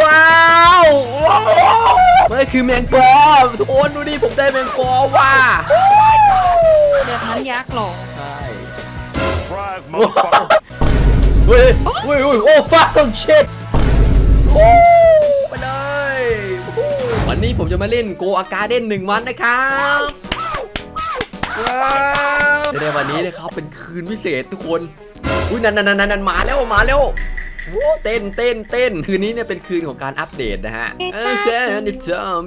ว้าวมันคือแมงปอทุกคนดูดิผมได้แมงปอว่ะแบบนั้นยักษ์หรอใช่ Surprise, motherfucker. เฮ้ยเฮ้ยเฮ้ยโอ้ fucking shit โอ้ไปเลยวันนี้ผมจะมาเล่นโกอาการเด่นหนึ่งวันนะครับว้าวในวันนี้นะครับเป็นคืนพิเศษทุกคนอุ้ยนั่นนั่นนั่นนั่นมาแล้วมาแล้ว โอ้เต้นเต้นเต้นคืนนี้เนี่ยเป็นคืนของการอัปเดตนะฮะเออใช่ดิจอม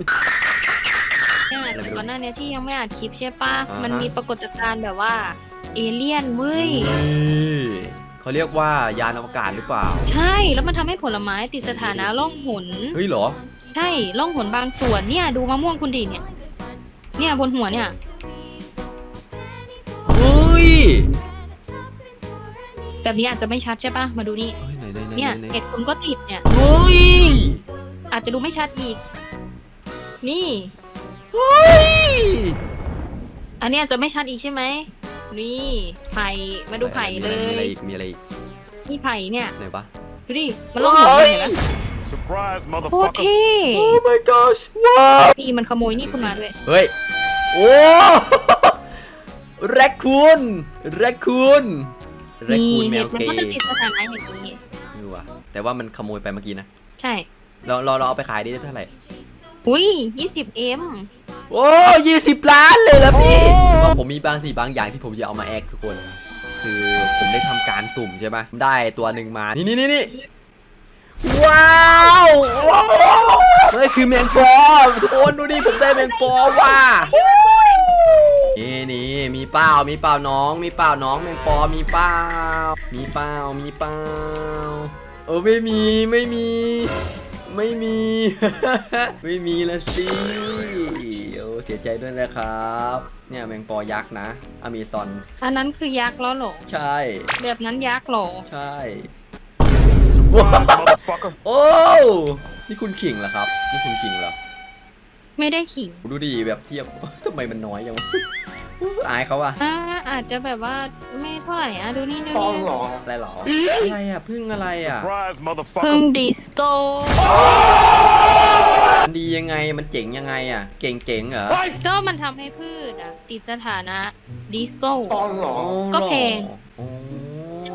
เนี่ยอะไรไม่รู้ก่อนหน้านี้ที่ยังไม่อัดคลิปใช่ปะอ่าฮะ มันมีปรากฏการณ์แบบว่า เอเลี่ยนเว้ย นี่เขาเรียกว่ายานอวกาศหรือเปล่า ใช่แล้วมันทำให้ผลไม้ติดสถานะล่องหน เฮ้ยเหรอ ใช่ล่องหนบางส่วนเนี่ยดูมะม่วงคุณดิเนี่ย เนี่ยบนหัวเนี่ย เฮ้ยแบบนี้อาจจะไม่ชัดใช่ปะมาดูนี่เฮ้ย ไหนไหนไหนเนี่ยไหนเห็ดคุณก็ติดเนี่ยเฮ้ยอาจจะดูไม่ชัดอีก นี่เฮ้ยอันนี้อาจจะไม่ชัดอีกใช่ไหมนี่ไผ่มาดูไผ่เลมีอะไรยอีกมีอะไรอีกนี่ไผ่เนี่ยไหนปะดูดิมันล่องหนเลยเห็นไหม Surprise, โคตร motherfucker. เท่โอ้ my gosh ว้าวนี่มันขโมยนี่คุณมาด้วย เฮ้ย โอ้แรคคูนแรคคูนแรคนี่คูนแมเห็วดมันเกก็จะย์ติดสถานะอย่างนี้นี่วะ แต่ว่ามันขโมยไปเมื่อกี้นะใช่ เราเราเราเอาไปขายได้เท่าไหร่ อุ้ย20 m โอ้ยี่สิบล้านเลยละพี่ว่าผมมีบางสิ่งบางอย่างที่ผมจะเอามาแอคทุกคน คือผมได้ทำการสุ่มใช่ไหมได้ตัวหนึ่งมา นี่นี่นี่นี่ว้าวมันคือแมงปอทุกคนดูดิผมได้แมงปอว่ะนี่นี่มีเปล่ามีเปล่าน้อง มีเปล่าน้องแมงปอมีเปล่ามีเปล่ามีเปล่า เออไม่มีไม่มี ไม่มี ไม่มีละสิโอ้เสียใจด้วยนะครับ เนี่ยแมงปอยักษ์นะ อเมซอน อันนั้นคือยักษ์แล้วเหรอ ใช่ แบบนั้นยักษ์เหรอ ใช่ Surprise, motherfucker. โอ้นี่คุณขิงเหรอครับ นี่คุณขิงเหรอ ไม่ได้ขิง ดูดิแบบเทียบทำไมมันน้อยจังวะ อายเขาอะอ่าอาจจะแบบว่าไม่เท่าไหร่อะดูนี่ดูนี่อะไรหรอ อะไรอะพึ่งอะไรอะ Surprise, เพิ่ง motherfucker. ดิสโก้มันดียังไง มันเจ๋งยังไงอะเก่งเจ๋งเหรอก็มันทำให้พืชอะ ติดสถานะดิสโก้อ๋อก็แพงอ๋อ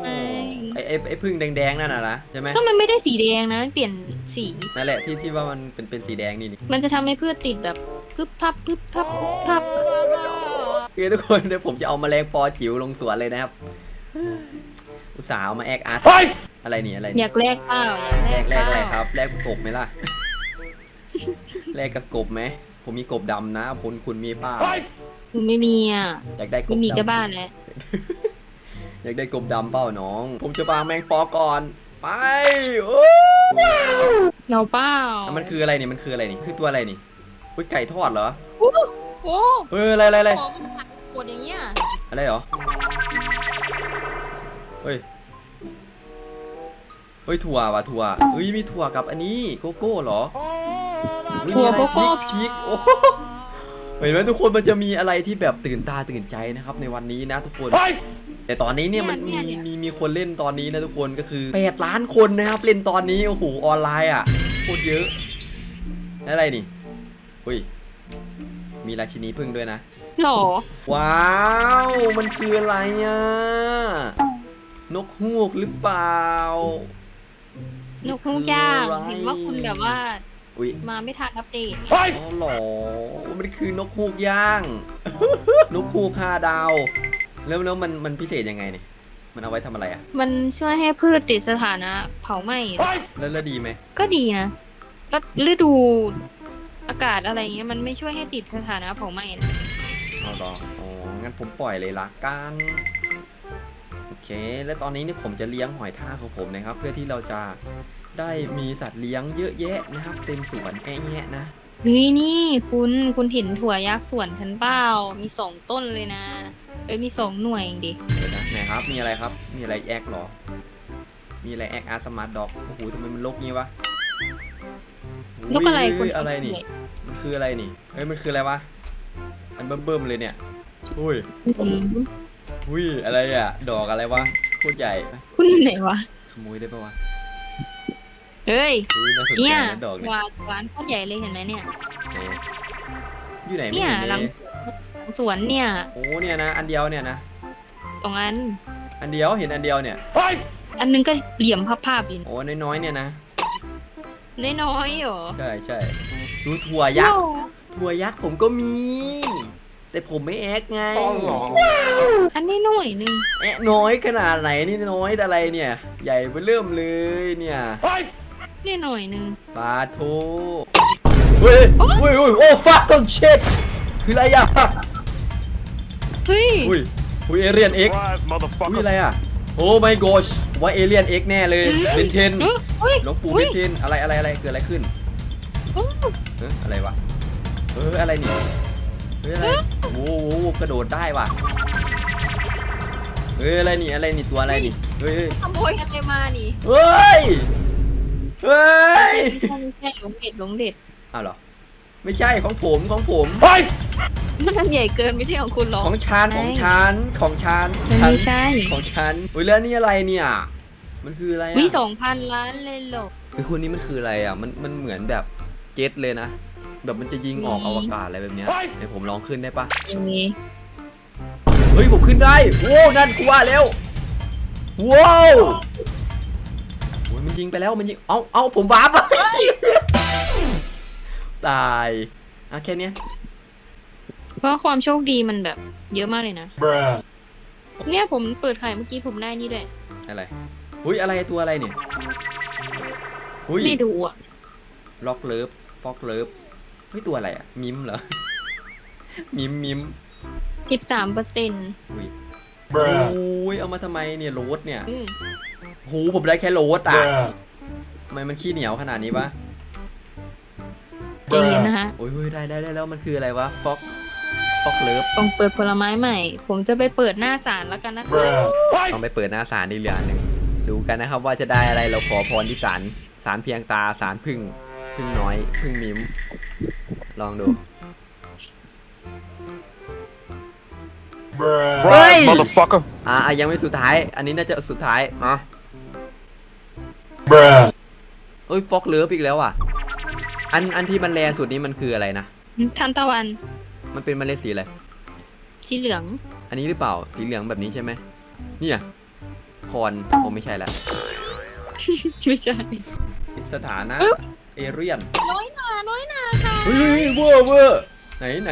ใช่ ไอ้ไอ้ไอ้พึ่งแดงๆนั่นน่ะนะใช่ไหมก็มันไม่ได้สีแดงนะมันเปลี่ยนสี นั่นแหละที่ที่ว่ามันเป็นเป็นสีแดงนี่นี่มันจะทำให้พืชติดแบบพึบพับพึบพับพึบพับโอเคทุกคนเดี๋ยวผมจะเอาแมลงปอจิ๋วลงสวนเลยนะครับ อุตส่าห์เอามาแอคอาร์ตอะไรนี่อะไรอนี่ยากแลกเปล่าอยากแรแลกกเปล่าแรกอะไรครับแรกกบไหมล่ะแรกกับกบไหมผมมีกบดำนะคุณคุณมีเปล่าคุณไม่มีอะอยากได้กไม่บมีก็ดำบ้านแล้วอยากได้กบดำเปล่าน้อง ผมจะวางแมงปอก่อนไปโอ้เราเปล่าอะมันคืออะไรนี่มันคืออะไรนี่คือตัวอะไรนี่อุ้ยไก่ทอดเหรอโอ้โหเฮ้ยอะไรอะไรอะไรของมันหักปว ดอย่างเงี้ยอะไรเหรอ เฮ้ย เฮ้ยถั่วว่ะถั่วเฮ้ยมีถั่วกับอันนี้โกโก้เหรอเฮ้ยถั่วมีอะไรโกโก้ พริกพริกโอ้โหเห็นไหมทุกคนมันจะมีอะไรที่แบบตื่นตาตื่นใจนะครับในวันนี้นะทุกคน แต่ตอนนี้เนี่ยมันมีมีมีคนเล่นตอนนี้นะทุกคนก็คือ8ล้านคนนะครับเล่นตอนนี้โอ้โหออนไลน์อะโคตรเยอะแล้วอะไรนี่อุ้ย มีราชินีพึ่งด้วยนะ หรอ ว้าว มันคืออะไรอะ นกฮูกหรือเปล่านกฮูกย่างคืออะไรเห็นว่าคุณแบบว่าอุ้ยมาไม่ทันอัปเดตอ๋อเหรอ มันคือนกฮูกย่าง นกฮูกห้าดาว แล้วแล้วมันมันพิเศษยังไงเนี่ย มันเอาไว้ทำอะไรอะ มันช่วยให้พืชติดสถานะ เผาไหม้ แล้วแล้วดีไหม ก็ดีนะ ก็ฤดู อากาศอะไรเงี้ยมันไม่ช่วยให้ติดสถานะเผาไหม้นะเอาเหรออ๋อ งั้นผมปล่อยเลยละกัน โอเค แล้วตอนนี้เนี่ยผมจะเลี้ยงหอยทากของผมนะครับ เพื่อที่เราจะได้มีสัตว์เลี้ยงเยอะแยะนะครับ เต็มสวนแอะแยะนะ เฮ้ยนี่คุณคุณเห็นถั่วยักษ์สวนฉันเปล่ามีสองต้นเลยนะ เอ้ยมีสองหน่วยเองดิ เดี๋ยวนะไหนครับ มีอะไรครับ มีอะไรแอคเหรอ มีอะไรแอคอาร์สมาร์ทด็อก โอ้โหทำไมมันลกงี้วะ นกอะไรยคุณอะไรนี่ มันคืออะไรนี่ เฮ้ย มันคืออะไรวะมันเบิ่มๆเลยเนี่ย อุ้ยอืมอุ้ย อะไรอะ ดอกอะไรวะโคตรใหญ่ คุณอยู่ไหนวะ ขโมยได้ปะวะเฮ้ย อุ้ยน่าสนใจเนี่ยนะดอกหเนี่ย วานหวานโคตรใหญ่เลยเห็นไหมเนี่ยไหนอยู่ไหนไม่เนี่ยเห็นหลัเลงยสวนเนี่ย โอ้เนี่ยนะ อันเดียวเนี่ยนะ ตรงนั้น อันเดียวเห็นอันเดียวเนี่ย Hey! อันนึงก็เหลี่ยมภาพๆอยู่โอ้น้อยๆเนี่ยนะ น้อยๆเหรอใช่ใช่ดูถั่วยักษ์ถั่วยักษ์ผมก็มี แต่ผมไม่แอกไงอันนี้หน่อยหนึงแอะน้อยขนาดไหนนี่น้อยแต่อะไรเนี่ย ใหญ่เบ้อเริ่มเลยเนี่ย Hey! นี่หน่อยหนึงปาโทเฮ้ยเฮ้ยเฮ้ยโอ้ฟักต้องเช็ดคืออะไรอะเฮ้ยอุ้ยอุ้ยเอเรียนเอ็ก Surprise, อุ้ย motherfucker. อะไรอะ โอ้ my gosh ว่าเอเลียนเอ็กแน่เลยเบนเทนเฮ้ยเฮ้ยหลวงปู่เฮ้เบยนเทนอะไรอะไรอะไรเกิดอะไรขึ้นโอ้เฮ้ยอะไรวะเฮ้ยอะไรนี่เฮ้ยอะไรโอ้โหกระโดดได้ว่ะเฮ้ยอะไรนี่อะไรนี่ตัวอะไรนี่เฮ้ยเฮ้ยขโมยอะไรมานี่เฮ้ยเฮ้ยไม่ใช่หลงเด็ดหลงเด็ดอ้าวเหรอไม่ใช่ของผมของผม Hey! มั นใหญ่เกินไม่ใช่ของคุณหรอกของฉันของฉันของฉันมันไม่ใช่ ของฉันอุ้ยแล้วนี่อะไรเนี่ย มันคืออะไรวิอะสองพันล้านเลยเหรอ คือคุณนี่มันคืออะไรอะมันมันเหมือนแบบเจ็ตเลยนะ แบบมันจะยิงออกอวกาศอะไรแบบเนี้ยเดี๋ยวผมลองขึ้นได้ปะเอ้ยเฮ้ยผมขึ้นได้โว้นั่นกูว่าแล้วว้าวโอ้ยมันยิงไปแล้วมันยิงเอาเอาผมวาร์ปไปตายอะแค่เนี้ย เพราะความโชคดีมันแบบเยอะมากเลยนะ Bruh. เนี่ยผมเปิดไข่เมื่อกี้ผมได้นี่ด้วยอะไร อุ้ยอะไรตัวอะไรเนี่ย อุ้ยไม่ดูอะล็อกเลิฟฟอกเลิฟเฮ้ยตัวอะไรอะ มิมเหรอ มิมมิมสิบสามเปอร์เซ็นต์อุ้ย Bruh. โอ้ยเอามาทำไมเนี่ยโรสเนี่ยอืมโหผมได้แค่โรสอะ Bruh. ทำไมมันขี้เหนียวขนาดนี้วะ ใจเย็นนะฮะ โอ้ยเฮ้ยได้ได้ได้แล้วมันคืออะไรวะฟอก ฟอกเลิฟต้องเปิดผลไม้ใหม่ ผมจะไปเปิดหน้าศาลแล้วกันนะคะ Bruh. Hey! ต้องไปเปิดหน้าศาลดีเหลือหนึ่งดูกันนะครับว่าจะได้อะไรเราขอพรที่ศาลศาลเพียงตาศาลพึ่งพึ่งน้อยพึ่งมิม ลองดู Bruh. Hey! motherfucker. อ่าอะยังไม่สุดท้าย อันนี้น่าจะสุดท้ายมา Bruh. เอ้ยฟอกเลิฟอีกแล้วอะ อันอันที่มันแรงสุดนี้มันคืออะไรนะทันตะวัน มันเป็นเมล็ดสีอะไร สีเหลือง อันนี้หรือเปล่า สีเหลืองแบบนี้ใช่ไหม เนี่ยคอนโอ้ไม่ใช่ละไม่ใช่ สถานะอึ๊บเอเรียน น้อยหนาน้อยหนาค่ะ เฮ้ยเวอร์เวอร์ไหนไหน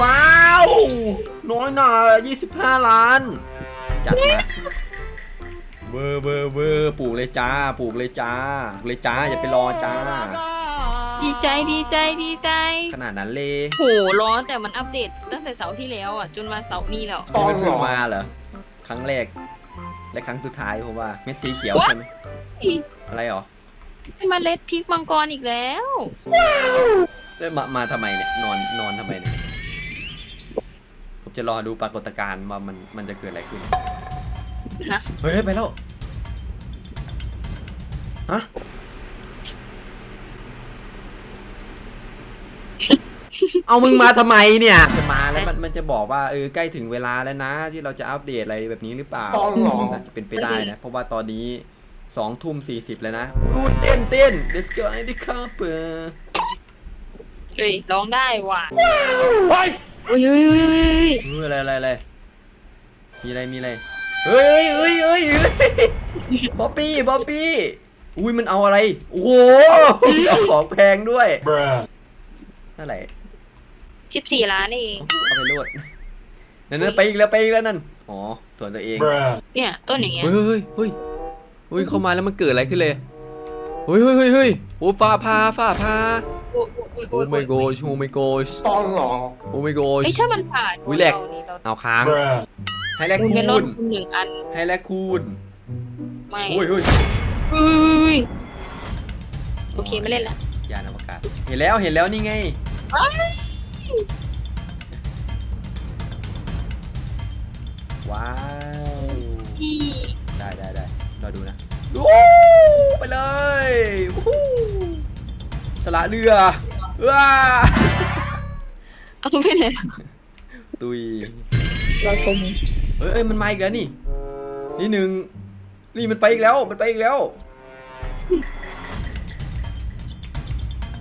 ว้าว น้อยหน่า25 ล้าน จัดมาเบอร์เบอร์เบอร์ปลูกเลยจ้า ปลูกเลยจ้าปลูกเลยจ้า อย่าไปรอจ้า ดีใจดีใจดีใจขนาดนั้นเลยโหร้อนแต่มันอัปเดตตั้งแต่เสาร์ที่แล้วอะจนมาเสาร์นี้แล้ว นี่มันเพิ่งมาเหรอ ครั้งแรก และครั้งสุดท้ายผมว่าเม็ดสีเขียวใช่ไหมอะไรหรอให้มาเล็ดพริกมังกรอีกแล้ว แล้วมามาทำไมเนี่ยนอนนอนทำไมเนี่ย ผมจะรอดูปรากฏการณ์ว่ามันมันจะเกิดอะไรขึ้นฮะ เฮ้ยไปแล้วฮะ เอามึงมาทำไมเนี่ย จะมาแล้วมันมันจะบอกว่าเออใกล้ถึงเวลาแล้วนะ ที่เราจะอัปเดตอะไรแบบนี้หรือเปล่าอ๋อเหรอ น่าจะเป็นไปได้นะ เพราะว่าตอนนี้สองทุ่มสี่สิบแล้วนะพูดเต้นเต้น let's go ไอ้ดิคาเปอร์เฮ้ยร้องได้ว่ะ Hey! อุ้ยอุ้ยอุ้ยอุ้ยเอออะไรอะไรอะไรมีอะไรมีอะไรเฮ้ยเฮ้ยเฮ้ยเฮ้ยบ๊อบบี้บ๊อบบี้อุ้ยมันเอาอะไร โอ้โหเอาของแพงด้วย Bruh. นั่นแหละ สิบสี่ล้านเอง เอาไปโลดนั่นนั่นไปอีกแล้วไปอีกแล้วนั่น อ๋อส่วนตัวเอง Bruh. เนี่ย ต้นอย่างเงี้ย เฮ้ยเฮ้ยเฮ้ยเฮ้ยเข้ามาแล้วมันเกิดอะไรขึ้นเลย เฮ้ยเฮ้ยเฮ้ยเฮ้ยโอ้ฟ้าผ่าฟ้าผ่าโอ้โอ้โอ้โอ้ my gosh โอ้ my gosh โอ้ my เอ้ย gosh ถ้ามันผ่านอุ๊ยแหลก เรานี่เราเอาค้าง Bruh. ให้แลกคุณคูเป็นรถณคุณหนึ่งอันให้แลกคูณไม่โอ้ยเฮ้ยอุ้ยโอเคไม่เล่นละยานอวกาศ เห็นแล้วเห็นแล้วนี่ไง ว้าว พี่ได้ได้ได้รอดูนะโอ้ไปเลยวู้ฮู้สละเรือว้าเอาไปไหนตุยเราชมเอ้ยเอ้ยมันมาอีกแล้วนี่ นี่หนึ่งนี่มันไปอีกแล้ว มันไปอีกแล้ว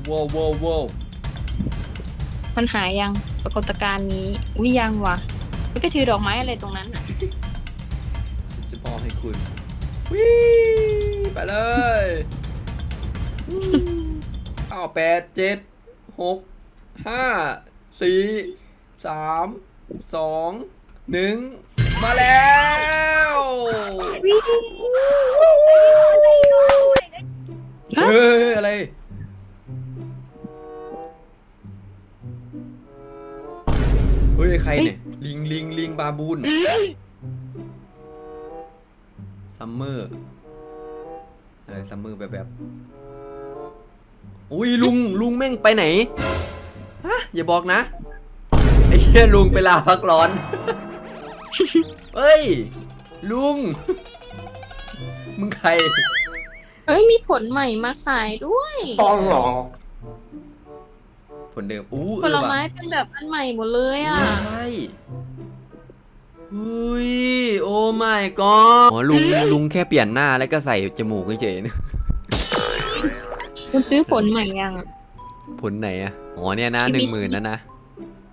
ว้าวว้าวว้าว มันหายยังปรากฏการณ์นี้วิยังวะไม่ไปถือดอกไม้อะไรตรงนั้นน่ะฉันจะมอบให้คุณวิไปเลยอ้าวแปดเจ็ดหกห้าสี่สามสองหนึ่งมาแล้วเฮ้ยอะไร เฮ้ยใครเนี่ย ลิงลิงลิงบาบูนซัมเมอร์อะไรซัมเมอร์แบบแบบอุ้ยลุงลุงแม่งไปไหนฮะอย่าบอกนะ ไอ้เชี่ยลุงไปลาพักร้อน เฮ้ย ลุง มึงใคร เอ้ยมีผลใหม่มาขายด้วย ผลเดิมอู้ผเออลว่ะไม้เป็นแบบอันใหม่หมดเลยอะ ใช่อุ้ยโอ้ my god อ๋อลุงลุงแค่เปลี่ยนหน้าแล้วก็ใส่จมูกเฉยๆนะคุณซื้อผลใหม่ยังอะผลไหนอะอ๋อเนี่ยนะคิหวินึ่งหมื่นนะนะ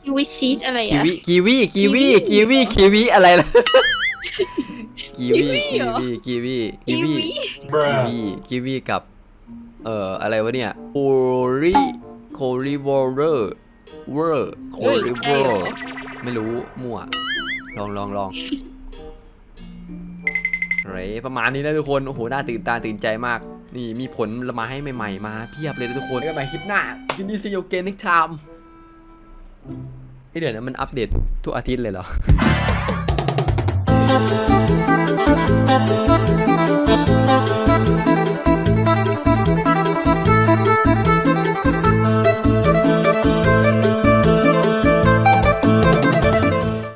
คิวิชีสอะไรกีอะวีกีวีกีวีกีวีกีวีอะไรล่ะกีวีกีกีวีเหรอวีกีวีกีกีวีวิกีวีกีวีกับ เอ่ออะไรวะเนี่ยโอริ โคริวอร์เรอร์เวอร์โคริวอร์ไม่รู้ มั่ว ลองลองลองไรประมาณนี้นะทุกคน โอ้โห น่าตื่นตาตื่นใจมาก นี่มีผลมาให้ใหม่ๆ มาเพียบเลยนะทุกคนแล้วกันใหม่คลิปหน้ายินดีซีโอเกนิกไทม์เดี๋ยวนะมันอัปเดตทุกทุกอาทิตย์เลยเหรอ